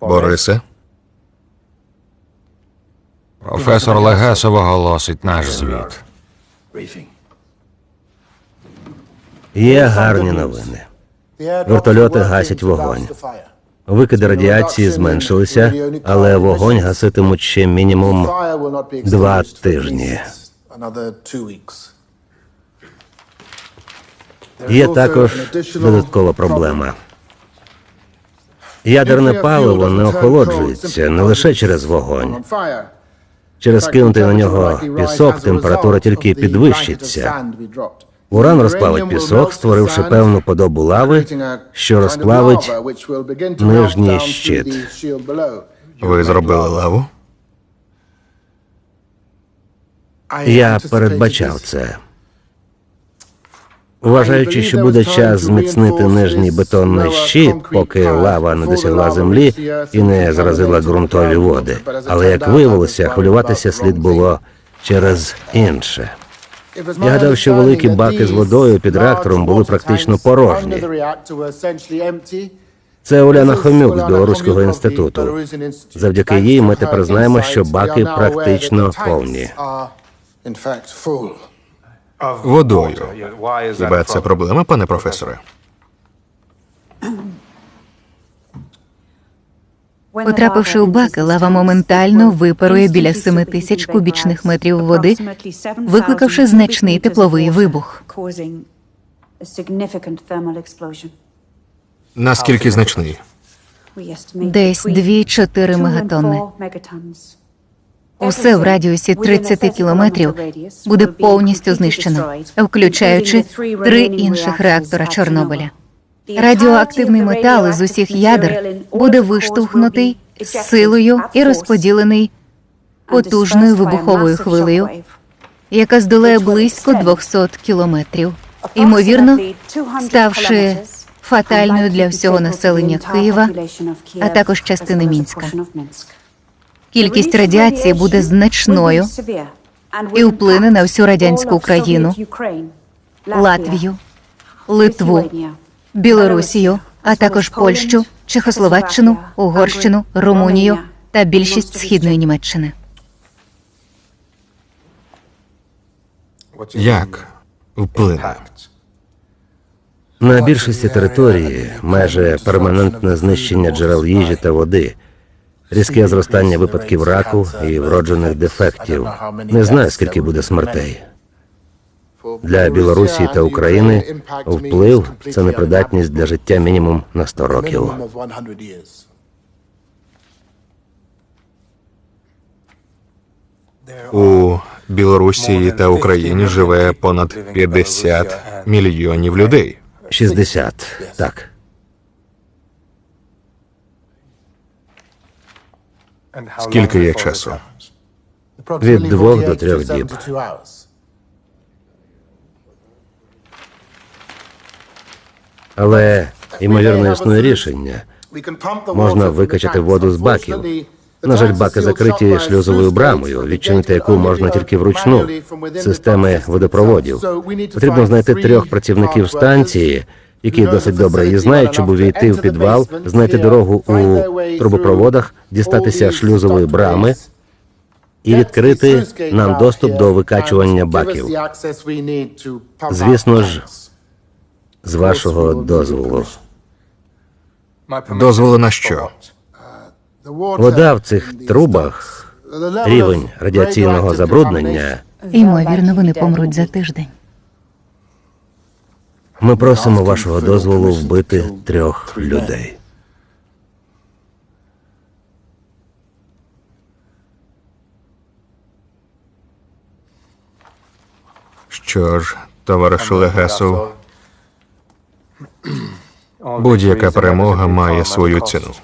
Борисе, Професор Легесов оголосить наш звіт. Є гарні новини. Вертольоти гасять вогонь. Викиди радіації зменшилися, але вогонь гаситимуть ще мінімум два тижні. Є також додаткова проблема. Ядерне паливо не охолоджується не лише через вогонь. Через кинутий на нього пісок температура тільки підвищиться. Уран розплавить пісок, створивши певну подобу лави, що розплавить нижній щит. ви зробили лаву? Я передбачав це. Вважаючи, що буде час зміцнити нижній бетонний щит, поки лава не досягла землі і не заразила ґрунтові води. Але як виявилося, хвилюватися слід було через інше. Я гадав, що великі баки з водою під реактором були практично порожні. Це Уляна Хомюк з Білоруського інституту. Завдяки їй ми тепер знаємо, що баки практично повні. Водою. Хіба це проблема, пане професоре? Потрапивши у баки, лава моментально випарує біля 7 тисяч кубічних метрів води, викликавши значний тепловий вибух. Наскільки значний? Десь 2-4 мегатонни. Усе в радіусі 30 кілометрів буде повністю знищено, включаючи три інших реактора Чорнобиля. Радіоактивний метал з усіх ядер буде виштовхнутий силою і розподілений потужною вибуховою хвилею, яка здолає близько 200 кілометрів, ймовірно, ставши фатальною для всього населення Києва, а також частини Мінська. Кількість радіації буде значною і вплине на всю радянську Україну, Латвію, Литву, Білорусію, а також Польщу, Чехословаччину, Угорщину, Румунію та більшість східної Німеччини. Як вплине? На більшості території майже перманентне знищення джерел їжі та води, різке зростання випадків раку і вроджених дефектів. Не знаю, скільки буде смертей. Для Білорусі та України вплив це непридатність для життя мінімум на 100 років. У Білорусі та Україні живе понад 50 мільйонів людей. 60. Так. Скільки є часу? Від двох до трьох діб. Але ймовірно існує рішення. Можна викачати воду з баків. На жаль, баки закриті шлюзовою брамою, відчинити яку можна тільки вручну системи водопроводів. Потрібно знайти трьох працівників станції, які досить добре її знають, щоб увійти в підвал, знайти дорогу у трубопроводах, дістатися шлюзової брами і відкрити нам доступ до викачування баків. Звісно ж, з вашого дозволу. Дозволи на що? Вода в цих трубах, рівень радіаційного забруднення. Ймовірно, вони помруть за тиждень. Ми просимо вашого дозволу вбити трьох людей. Що ж, товаришу Легесов, будь-яка перемога має свою ціну.